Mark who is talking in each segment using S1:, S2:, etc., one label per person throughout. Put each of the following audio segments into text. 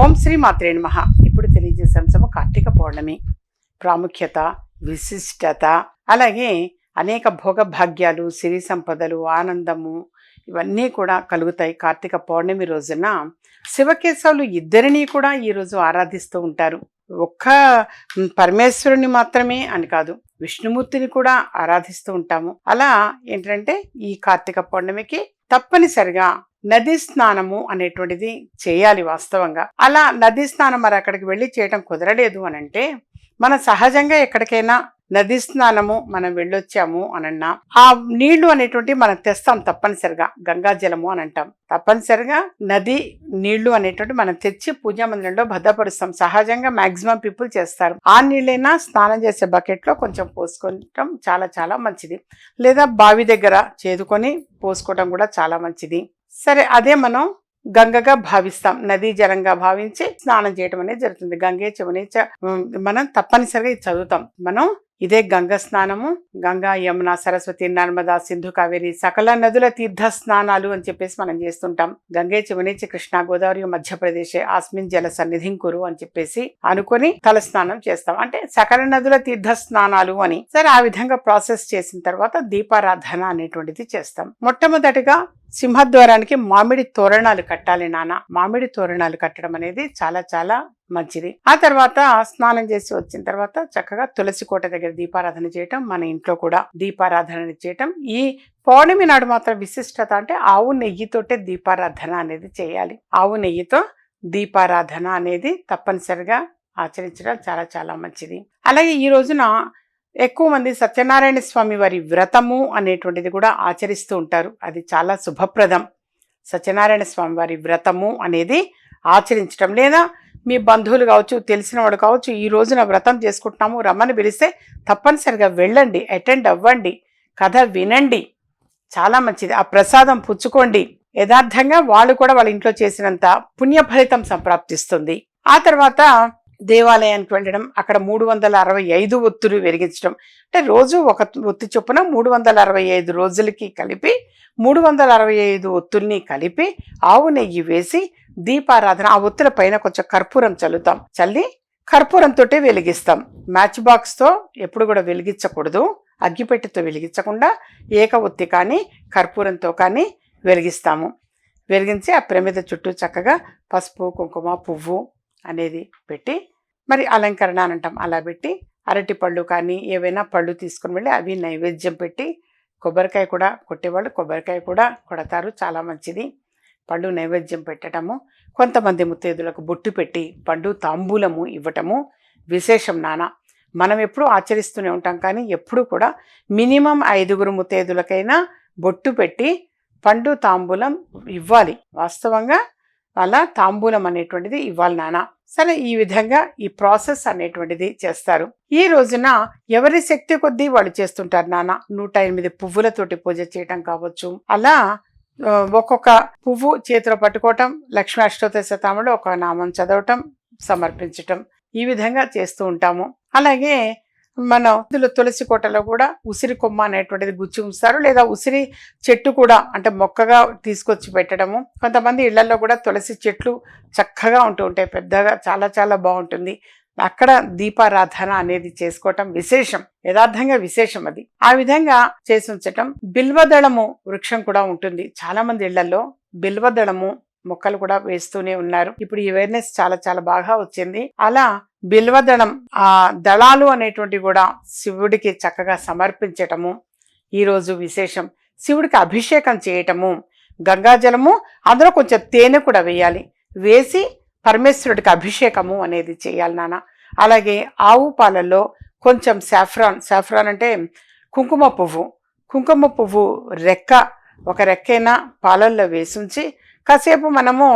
S1: ఓం శ్రీ మాత్రే నమ. ఇప్పుడు తెలియజేసే అంశము కార్తీక పౌర్ణమి ప్రాముఖ్యత విశిష్టత అలాగే అనేక భోగభాగ్యాలు సిరి సంపదలు ఆనందము ఇవన్నీ కూడా కలుగుతాయి కార్తీక పౌర్ణమి రోజున. శివకేశవులు ఇద్దరినీ కూడా ఈరోజు ఆరాధిస్తూ ఉంటారు. ఒక్క పరమేశ్వరుని మాత్రమే అని కాదు విష్ణుమూర్తిని కూడా ఆరాధిస్తూ ఉంటాము. అలా ఏంటంటే ఈ కార్తీక పౌర్ణమికి తప్పనిసరిగా నది స్నానము అనేటువంటిది చేయాలి వాస్తవంగా. అలా నది స్నానం మరి అక్కడికి వెళ్ళి చేయటం కుదరలేదు అని అంటే మన సహజంగా ఎక్కడికైనా నది స్నానము మనం వెళ్ళొచ్చాము అనన్నా ఆ నీళ్ళు అనేటువంటి మనం తెస్తాం తప్పనిసరిగా గంగా జలము అని అంటాం. తప్పనిసరిగా నది నీళ్ళు అనేటువంటి మనం తెచ్చి పూజా మందిరంలో భద్రపరుస్తాం. సహజంగా మాక్సిమం పీపుల్ చేస్తారు. ఆ నీళ్ళైనా స్నానం చేసే బకెట్లో కొంచెం పోసుకోవటం చాలా చాలా మంచిది. లేదా బావి దగ్గర చేదుకొని పోసుకోవటం కూడా చాలా మంచిది. సరే అదే మనం గంగగా భావిస్తాం. నదీ జలంగా భావించి స్నానం చేయడం అనేది జరుగుతుంది. గంగే చెవనే చ- మనం తప్పనిసరిగా ఇది చదువుతాం. మనం ఇదే గంగ స్నానము. గంగా యమున సరస్వతి నర్మదా సింధు కావేరి సకల నదుల తీర్థ స్నానాలు అని చెప్పేసి మనం చేస్తుంటాం. గంగే చివనేచి కృష్ణ గోదావరి మధ్యప్రదేశ్ ఆస్మిన్ జల సన్నిధిం కురు అని చెప్పేసి అనుకొని తల స్నానం చేస్తాం. అంటే సకల నదుల తీర్థ స్నానాలు అని. సరే ఆ విధంగా ప్రాసెస్ చేసిన తర్వాత దీపారాధన అనేటువంటిది చేస్తాం. మొట్టమొదటిగా సింహద్వారానికి మామిడి తోరణాలు కట్టాలి నాన్న. మామిడి తోరణాలు కట్టడం అనేది చాలా చాలా మంచిది. ఆ తర్వాత స్నానం చేసి వచ్చిన తర్వాత చక్కగా తులసి కోట దగ్గర దీపారాధన చేయటం మన ఇంట్లో కూడా దీపారాధన చేయటం. ఈ పౌర్ణమి నాడు మాత్రం విశిష్టత అంటే ఆవు నెయ్యితోటే దీపారాధన అనేది చేయాలి. ఆవు నెయ్యితో దీపారాధన అనేది తప్పనిసరిగా ఆచరించడం చాలా చాలా మంచిది. అలాగే ఈ రోజున ఎక్కువ మంది సత్యనారాయణ స్వామి వారి వ్రతము అనేటువంటిది కూడా ఆచరిస్తూ ఉంటారు. అది చాలా శుభప్రదం. సత్యనారాయణ స్వామి వారి వ్రతము అనేది ఆచరించడం లేదా మీ బంధువులు కావచ్చు తెలిసిన వాడు కావచ్చు ఈ రోజున వ్రతం చేసుకుంటున్నాము రమ్మని పిలిస్తే తప్పనిసరిగా వెళ్ళండి అటెండ్ అవ్వండి కథ వినండి. చాలా మంచిది. ఆ ప్రసాదం పుచ్చుకోండి. యథార్థంగా వాళ్ళు కూడా వాళ్ళ ఇంట్లో చేసినంత పుణ్య ఫలితం సంప్రాప్తిస్తుంది. ఆ తర్వాత దేవాలయానికి వెళ్ళడం అక్కడ మూడు వందల అరవై ఐదు ఒత్తులు వెలిగించడం అంటే రోజు ఒక ఒత్తి చొప్పున మూడు వందల అరవై ఐదు రోజులకి కలిపి మూడు వందల అరవై ఐదు ఒత్తుల్ని కలిపి ఆవు నెయ్యి వేసి దీపారాధన ఆ ఒత్తుల పైన కొంచెం కర్పూరం చల్లుతాం. చల్లి కర్పూరంతో వెలిగిస్తాం. మ్యాచ్ బాక్స్తో ఎప్పుడు కూడా వెలిగించకూడదు. అగ్గిపెట్టెతో వెలిగించకుండా ఏక ఒత్తి కానీ కర్పూరంతో కానీ వెలిగిస్తాము. వెలిగించి ఆ ప్రమిద చుట్టూ చక్కగా పసుపు కుంకుమ పువ్వు అనేది పెట్టి మరి అలంకరణ అని అంటాం. అలా పెట్టి అరటి పళ్ళు కానీ ఏవైనా పళ్ళు తీసుకుని వెళ్ళి అవి నైవేద్యం పెట్టి కొబ్బరికాయ కూడా కొట్టేవాళ్ళు. కొబ్బరికాయ కూడా కొడతారు. చాలా మంచిది. పళ్ళు నైవేద్యం పెట్టడము కొంతమంది ముత్తైదులకు బొట్టు పెట్టి పండు తాంబూలము ఇవ్వటము విశేషం నాన్న. మనం ఎప్పుడూ ఆచరిస్తూనే ఉంటాం కానీ ఎప్పుడు కూడా మినిమం ఐదుగురు ముత్తైదులకైనా బొట్టు పెట్టి పండు తాంబూలం ఇవ్వాలి. వాస్తవంగా అలా తాంబూలం అనేటువంటిది ఇవ్వాలి నానా సరే ఈ విధంగా ఈ ప్రాసెస్ అనేటువంటిది చేస్తారు. ఈ రోజున ఎవరి శక్తి కొద్దీ వాళ్ళు చేస్తుంటారు నాన్న. నూట ఎనిమిది పువ్వులతోటి పూజ చేయటం కావచ్చు. అలా ఒక్కొక్క పువ్వు చేతిలో పట్టుకోవటం లక్ష్మీ అష్టోత్తర శతకంలో ఒక నామం చదవటం సమర్పించటం ఈ విధంగా చేస్తూ ఉంటాము. అలాగే మనం ఇందులో తులసి కోటలో కూడా ఉసిరి కొమ్మ అనేటువంటిది గుచ్చి ఉంచుతారు. లేదా ఉసిరి చెట్టు కూడా అంటే మొక్కగా తీసుకొచ్చి పెట్టడము. కొంతమంది ఇళ్ళలో కూడా తులసి చెట్లు చక్కగా ఉంటూ ఉంటాయి. పెద్దగా చాలా చాలా బాగుంటుంది. అక్కడ దీపారాధన అనేది చేసుకోవటం విశేషం. యథార్థంగా విశేషం అది. ఆ విధంగా చేసి ఉంచటం. బిల్వదళము వృక్షం కూడా ఉంటుంది. చాలా మంది ఇళ్ళలో బిల్వదళము మొక్కలు కూడా వేస్తూనే ఉన్నారు. ఇప్పుడు ఈ అవేర్నెస్ చాలా చాలా బాగా వచ్చింది. అలా బిల్వదళం ఆ దళాలు అనేటువంటి కూడా శివుడికి చక్కగా సమర్పించటము ఈరోజు విశేషం. శివుడికి అభిషేకం చేయటము గంగాజలము అందులో కొంచెం తేనె కూడా వేయాలి. వేసి పరమేశ్వరుడికి అభిషేకము అనేది చేయాలి నాన్న. అలాగే ఆవు పాలల్లో కొంచెం సాఫ్రాన్ సాఫ్రాన్ అంటే కుంకుమ పువ్వు. కుంకుమ పువ్వు రెక్క ఒక రెక్కైనా పాలల్లో వేసుంచి కాసేపు మనము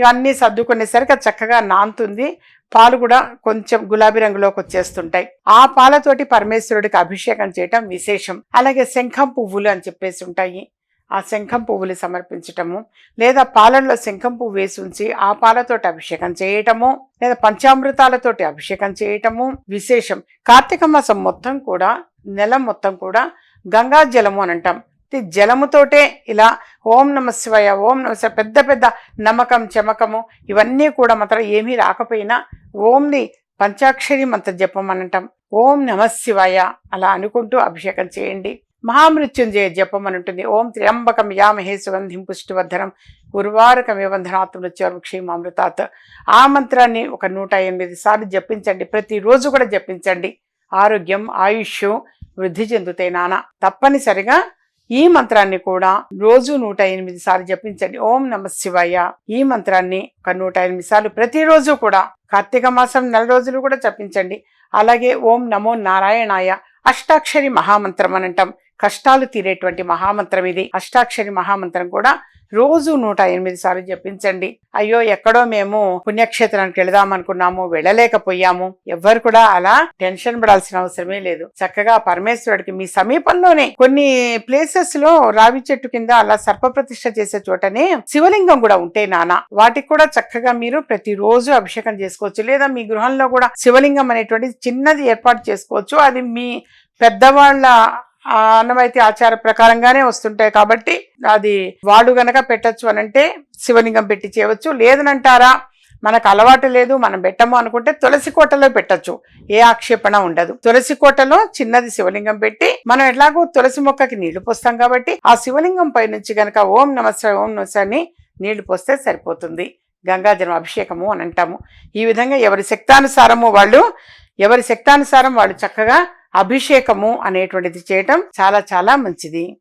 S1: ఇవన్నీ సర్దుకునేసరికి చక్కగా నాంతుంది. పాలు కూడా కొంచెం గులాబీ రంగులోకి వచ్చేస్తుంటాయి. ఆ పాలతోటి పరమేశ్వరుడికి అభిషేకం చేయటం విశేషం. అలాగే శంఖం పువ్వులు అని చెప్పేసి ఉంటాయి. ఆ శంఖం పువ్వులు సమర్పించటము లేదా పాలనలో శంఖం పువ్వు వేసి ఉంచి ఆ పాలతోటి అభిషేకం చేయటము లేదా పంచామృతాలతోటి అభిషేకం చేయటము విశేషం. కార్తీక మాసం మొత్తం కూడా నెల మొత్తం కూడా గంగా జలము అని అంటాం. జలముతోటే ఇలా ఓం నమ శివయ ఓం నమ శివ పెద్ద పెద్ద నమ్మకం చమకము ఇవన్నీ కూడా మాత్రం ఏమీ రాకపోయినా ఓంని పంచాక్షరి మంత్ర జపం ఓం నమ శివయ అలా అనుకుంటూ అభిషేకం చేయండి. మహామృత్యుంజయ జపం అని ఉంటుంది. ఓం త్ర్యంబకం యామహే సుగంధిం పుష్టివర్ధనం ఉర్వారకమే క్షేమామృతాత్. ఆ మంత్రాన్ని ఒక నూట ఎనిమిది సార్లు జపించండి. ప్రతిరోజు కూడా జపించండి. ఆరోగ్యం ఆయుష్ వృద్ధి చెందుతాయి నాన్న తప్పనిసరిగా ఈ మంత్రాన్ని కూడా రోజు నూట ఎనిమిది సార్లు జపించండి. ఓం నమ శివయ్య ఈ మంత్రాన్ని ఒక నూట ఎనిమిది సార్లు ప్రతిరోజు కూడా కార్తీక మాసం నెల రోజులు కూడా జపించండి. అలాగే ఓం నమో నారాయణాయ అష్టాక్షరి మహామంత్రం అని అంటాం. కష్టాలు తీరేటువంటి మహామంత్రం ఇది. అష్టాక్షరి మహామంత్రం కూడా రోజు నూట ఎనిమిది సార్లు జపించండి. అయ్యో ఎక్కడో మేము పుణ్యక్షేత్రానికి వెళదాం అనుకున్నాము వెళ్ళలేకపోయాము. ఎవ్వరు కూడా అలా టెన్షన్ పడాల్సిన అవసరమే లేదు. చక్కగా పరమేశ్వరుడికి మీ సమీపంలోనే కొన్ని ప్లేసెస్లో రావి చెట్టు కింద అలా సర్పప్రతిష్ఠ చేసే చోటనే శివలింగం కూడా ఉంటే నానా వాటికి కూడా చక్కగా మీరు ప్రతిరోజు అభిషేకం చేసుకోవచ్చు. లేదా మీ గృహంలో కూడా శివలింగం అనేటువంటి చిన్నది ఏర్పాటు చేసుకోవచ్చు. అది మీ పెద్దవాళ్ళ ఆ అన్నమైతే ఆచార ప్రకారంగానే వస్తుంటాయి కాబట్టి అది వాడు గనక పెట్టచ్చు అని అంటే శివలింగం పెట్టి చేయవచ్చు. లేదనంటారా మనకు అలవాటు లేదు మనం పెట్టము అనుకుంటే తులసి కోటలో పెట్టచ్చు. ఏ ఆక్షేపణ ఉండదు. తులసి కోటలో చిన్నది శివలింగం పెట్టి మనం ఎట్లాగో తులసి మొక్కకి నీళ్ళు పోస్తాం కాబట్టి ఆ శివలింగం పై నుంచి గనక ఓం నమస్కారం ఓం నమస్కారాన్ని నీళ్ళు పోస్తే సరిపోతుంది. గంగాజలం అభిషేకము అని అంటాము ఈ విధంగా ఎవరి శక్తానుసారము వాళ్ళు ఎవరి శక్తానుసారం వాళ్ళు చక్కగా అభిషేకము అనేటువంటిది చేయటం చాలా చాలా మంచిది.